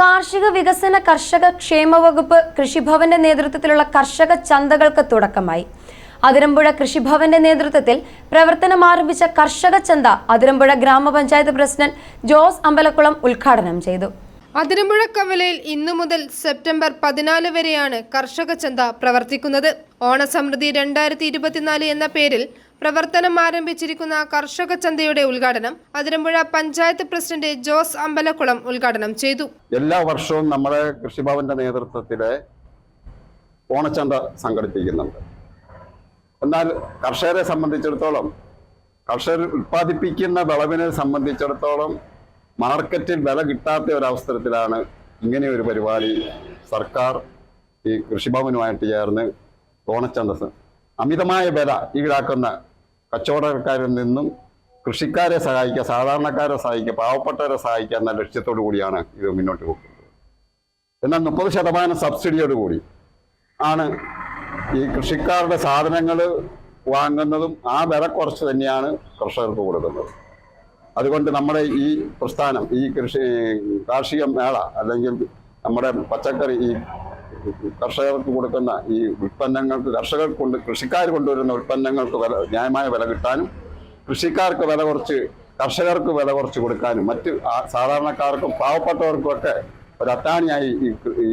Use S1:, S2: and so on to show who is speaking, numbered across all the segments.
S1: കാർഷിക വികസന കർഷക ക്ഷേമ വകുപ്പ് കൃഷിഭവന്റെ നേതൃത്വത്തിലുള്ള കർഷക ചന്തകൾക്ക് തുടക്കമായി. അതിരമ്പുഴ കൃഷിഭവന്റെ നേതൃത്വത്തിൽ പ്രവർത്തനം ആരംഭിച്ച കർഷക ചന്ത അതിരമ്പുഴ ഗ്രാമപഞ്ചായത്ത് പ്രസിഡന്റ് ജോസ് അമ്പലക്കുളം ഉദ്ഘാടനം ചെയ്തു.
S2: അതിരമ്പുഴ കവലയിൽ ഇന്നു മുതൽ സെപ്റ്റംബർ പതിനാല് വരെയാണ് കർഷക ചന്ത പ്രവർത്തിക്കുന്നത്. ഓണസമൃദ്ധി രണ്ടായിരത്തി ഇരുപത്തിനാല് എന്ന പേരിൽ പ്രവർത്തനം ആരംഭിച്ചിരിക്കുന്ന കർഷക ചന്തയുടെ ഉദ്ഘാടനം അതിരമ്പുഴ പഞ്ചായത്ത് പ്രസിഡന്റ് ജോസ് അമ്പലക്കുളം ഉദ്ഘാടനം ചെയ്തു.
S3: എല്ലാ വർഷവും നമ്മുടെ കൃഷിഭവന്റെ നേതൃത്വത്തിൽ ഓണച്ചന്ത സംഘടിപ്പിക്കുന്നുണ്ട്. എന്നാൽ കർഷകരെ സംബന്ധിച്ചിടത്തോളം കർഷകർ ഉൽപ്പാദിപ്പിക്കുന്ന വിളവിനെ സംബന്ധിച്ചിടത്തോളം മാർക്കറ്റിൽ വില കിട്ടാത്ത ഒരവസരത്തിലാണ് ഇങ്ങനെ ഒരു പരിപാടി സർക്കാർ ഈ കൃഷിഭവനുമായിട്ട് ചേർന്ന് ഓണച്ചന്ത അമിതമായ വില ഈടാക്കുന്ന കച്ചവടക്കാരിൽ നിന്നും കൃഷിക്കാരെ സഹായിക്കുക സാധാരണക്കാരെ സഹായിക്കുക പാവപ്പെട്ടവരെ സഹായിക്കുക എന്ന ലക്ഷ്യത്തോടു കൂടിയാണ് ഇത് മുന്നോട്ട് പോകുന്നത്. എന്നാൽ മുപ്പത് ശതമാനം സബ്സിഡിയോട് കൂടി ആണ് ഈ കൃഷിക്കാരുടെ സാധനങ്ങൾ വാങ്ങുന്നതും ആ വില കുറച്ച് തന്നെയാണ് കർഷകർക്ക് കൊടുക്കുന്നത്. അതുകൊണ്ട് നമ്മുടെ ഈ പ്രസ്ഥാനം ഈ കൃഷി കാർഷിക മേള അല്ലെങ്കിൽ നമ്മുടെ പച്ചക്കറി ഈ കർഷകർക്ക് കൊടുക്കുന്ന ഈ ഉൽപ്പന്നങ്ങൾക്ക് കർഷകർ കൊണ്ട് കൃഷിക്കാർ കൊണ്ടുവരുന്ന ഉൽപ്പന്നങ്ങൾക്ക് വില ന്യായമായ വില കിട്ടാനും കൃഷിക്കാർക്ക് വില കുറച്ച് കർഷകർക്ക് വില കുറച്ച് കൊടുക്കാനും മറ്റ് സാധാരണക്കാർക്കും പാവപ്പെട്ടവർക്കും ഒക്കെ ഒരു അത്താണിയായി ഈ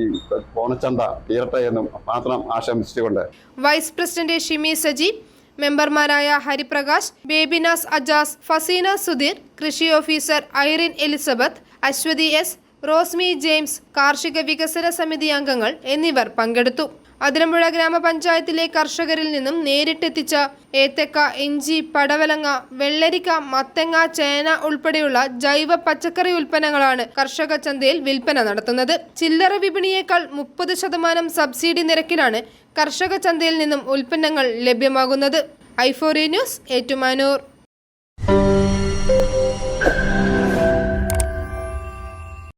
S3: ഓണച്ചന്ത തീരട്ടെ എന്നും മാത്രം ആശംസിച്ചുകൊണ്ട്.
S2: വൈസ് പ്രസിഡന്റ് ഷിമി സജി മെമ്പർമാരായ ഹരിപ്രകാശ് ബേബിനാസ് അജാസ് ഫസീന സുധീർ കൃഷി officer Irene Elizabeth Aswathy S Rosmi James കാർഷിക വികസന സമിതി അംഗങ്ങൾ എന്നിവർ പങ്കെടുത്തു. അതിരമ്പുഴ ഗ്രാമപഞ്ചായത്തിലെ കർഷകരിൽ നിന്നും നേരിട്ടെത്തിച്ച ഏത്തക്ക ഇഞ്ചി പടവലങ്ങ വെള്ളരിക്ക മത്തങ്ങ ചേന ഉൾപ്പെടെയുള്ള ജൈവ പച്ചക്കറി ഉൽപ്പന്നങ്ങളാണ് കർഷക ചന്തയിൽ വിൽപ്പന നടത്തുന്നത്. ചില്ലറ വിപണിയേക്കാൾ മുപ്പത് ശതമാനം സബ്സിഡി നിരക്കിലാണ് കർഷക ചന്തയിൽ നിന്നും ഉൽപ്പന്നങ്ങൾ ലഭ്യമാകുന്നത്. ഐഫോറി ന്യൂസ് ഏറ്റുമാനൂർ.